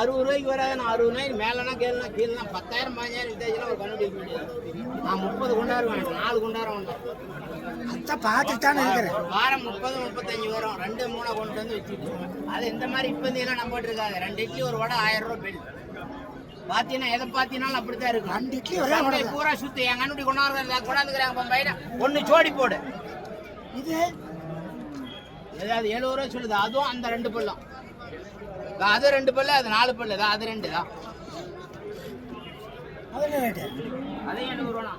அறுபது ரூபாய்க்கு வராது நான் அறுபது ரூபாய்க்கு மேலனா கீழனா கீழனா பத்தாயிரம் பதினஞ்சாயிரம் வித்தாச்சுன்னா ஒரு கண்ணு வைக்க முடியாது. நான் முப்பது கொண்டாடுவேன் நாலு கொண்டாட வேண்டாம் அதான் பார்த்துட்டு தானே இருக்கிறேன். வாரம் முப்பது முப்பத்தஞ்சு வரும் ரெண்டு மூணை கொண்டு வந்து வச்சுட்டு அது இந்த மாதிரி இப்போ எல்லாம் நம்பிட்டு இருக்காது ரெண்டு இட்லி ஒரு வடை ஆயிரம் ரூபாய் பில் பார்த்தீங்கன்னா எதை பார்த்தீங்கன்னாலும் அப்படித்தான் இருக்கும். ரெண்டு இட்லி ஒரே பூரா சுத்தி. என் கண்ணுடி கொண்டாந்து கொண்டாந்துக்கிறாங்க பம்பையில ஒன்று ஜோடி போடு. இது? ஏதாவது எழுபது ரூபா சொல்லுது. அதுவும் அந்த ரெண்டு பல்லும். அது ரெண்டு பல்லு அது நாலு பல்லு தான் அது ரெண்டு தான் அது ரூபா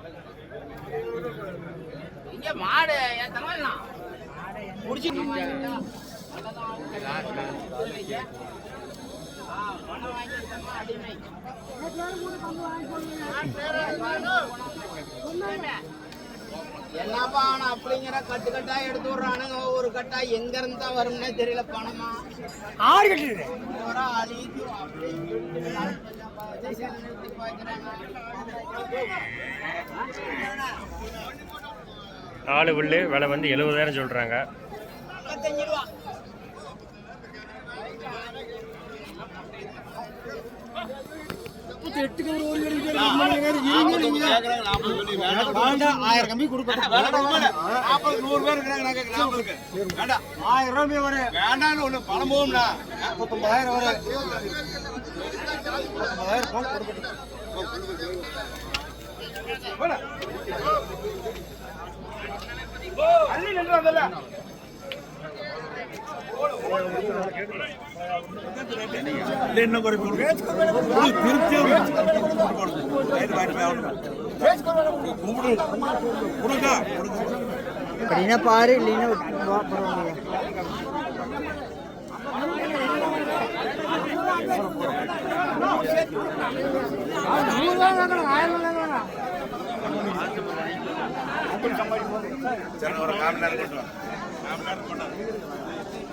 இங்க மாடு என் தமிழ்னா முடிச்சு என்னப்பா ஆனா அப்படிங்கிற கட்டு கட்டா எடுத்து விடுறானுங்க. ஒவ்வொரு கட்டா எங்க இருந்து தான் வரும்னே தெரியல பணமா? ஆறு பார்க்கறாங்க. நாலு புல்லு விலை வந்து எழுபதாயிரம் சொல்கிறாங்க முப்பத்தஞ்சு ரூபா ஆயிரம் கம்மி கொடுக்கணும் ஆயிரம் ரூபாய் வரும் வேண்டாம்னு ஒண்ணு பணம் போகும்டா முப்பத்தொன்பதாயிரம் வரும் முப்பத்தொன்பதாயிரம் போன் கொடுக்கணும் அள்ளி நின்று வந்தல அப்படின்னா பாரு இல்லைன்னா பரவாயில்லையா ஒரு கால் மணி நேரம் கொண்டு வா கால் மணி நேரம் கொண்டு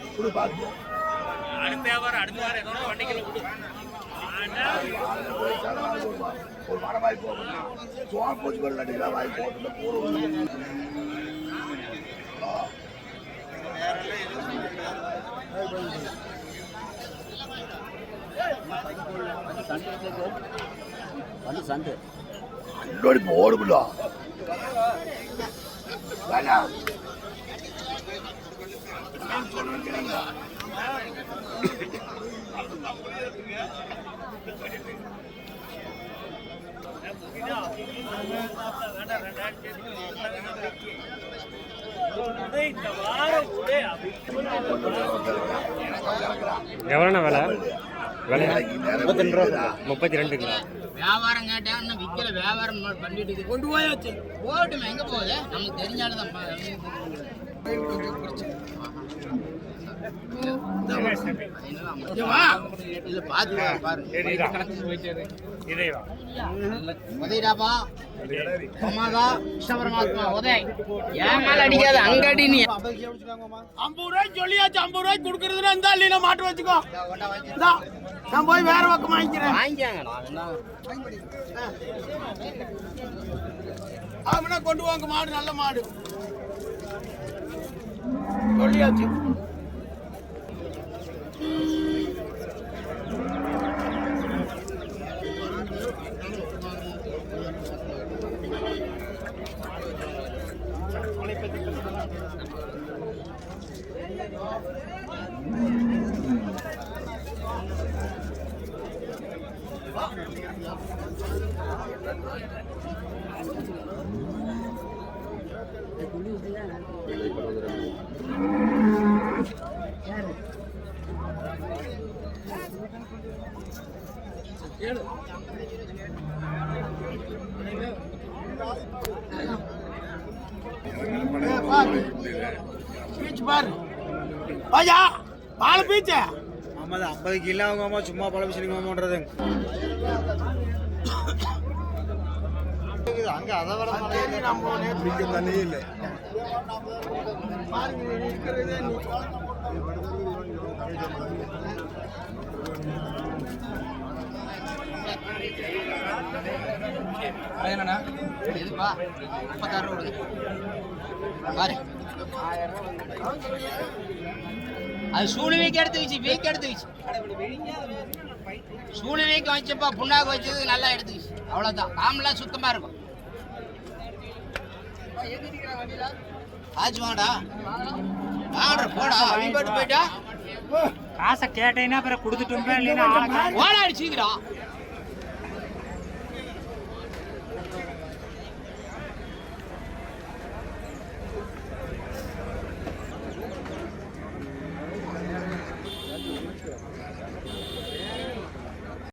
காம்பையும் காணும் நீங்க காம்புக்கான ஆகாது காம்பு எத்தனை நேரம் நாள் நிற்கணும் காம்பு ஒட்டுக்கிறது வந்து சந்து எவ்வளோண்ணா விலை? விலை? முப்பத்தி ரூபா முப்பத்தி ரெண்டுங்களா? வியாபாரம் கேட்டா இன்னும் விற்கல வியாபாரம் பண்ணிட்டு கொண்டு போய் வச்சு போட்டுமே. எங்கே போகுது? நமக்கு தெரிஞ்சாலும் தான் இல்ல பாத்து பாரு உதயடாப்பா அம்மாதா கிருஷ்ண உதய் ஏன் மேல அடிக்காத அங்க அடி நீ ஐம்பது ரூபாய்க்கு சொல்லியாச்சு ஐம்பது ரூபாய்க்கு கொடுக்கறதுன்னா இருந்தா இல்லைன்னா மாட்டு வச்சுக்கோ இந்தா, நான் போய் வேற பக்கம் வாங்கிக்கிறேன் வாங்கிக்காங்க நான் ஆமாண்ணா கொண்டு வாங்க மாடு நல்ல மாடு. சொல்லியாச்சு பாரு பீச்சு பாரு. பாஜா பால் பீச்சு. ஆமா ஐம்பது கிலோ ஆகுமாமா சும்மா பழ பிசிலிங்கமான்றது அங்க அதை விட நம்ம தண்ணி இல்லை. என்னண்ணா? எதுப்பா? முப்பத்தாறு ரூபா கொடுங்க பாரு. அது சூடு வீக்கு எடுத்து வச்சு வீக்கு எடுத்து வச்சு. சூடு வீக்கு வச்சப்பா புண்ணாக்கு வச்சது நல்லா எடுத்து வச்சு. அவ்வளோதான் காமெல்லாம் சுத்தமாக இருக்கும். ஆச்சு வாங்கடா வாங்கடா போடா போயிட்டா? காசை கேட்டீங்கன்னா அப்புறம் கொடுத்துட்டோம்னா இல்லைன்னா ஓட அடிச்சுக்கிறா